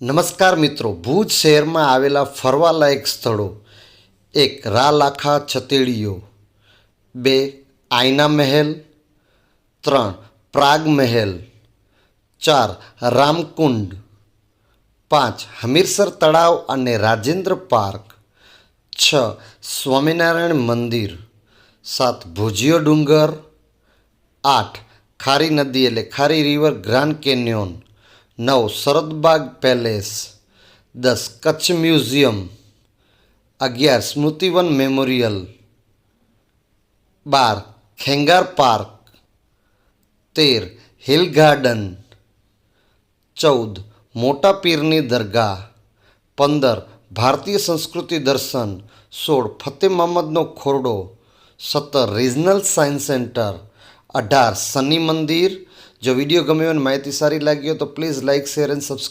નમસ્કાર મિત્રો, ભુજ શહેરમાં આવેલા ફરવાલાયક સ્થળો એક રાલાખા છતેડીઓ, બે આયના મહેલ, ત્રણ પ્રાગ મહેલ, ચાર રામકુંડ, પાંચ હમીરસર તળાવ અને રાજેન્દ્ર પાર્ક, છ સ્વામિનારાયણ મંદિર, સાત ભુજિયો ડુંગર, આઠ ખારી નદી એટલે ખારી રિવર ગ્રાન્ડ કેન્યોન નવ શરદબાગ પેલેસ, દસ કચ્છ મ્યુઝિયમ, અગિયાર સ્મૃતિવન મેમોરિયલ, બાર ખેંગાર પાર્ક, તેર હિલ ગાર્ડન, ચૌદ મોટા પીરની દરગાહ, પંદર ભારતીય સંસ્કૃતિ દર્શન, સોળ ફતેહ મહમ્મદનો ખોરડો, સત્તર રિજનલ સાયન્સ સેન્ટર, અઢાર શનિ મંદિર જો વીડિયો ગમ્યો અને માહિતી સારી લાગી તો please like share and subscribe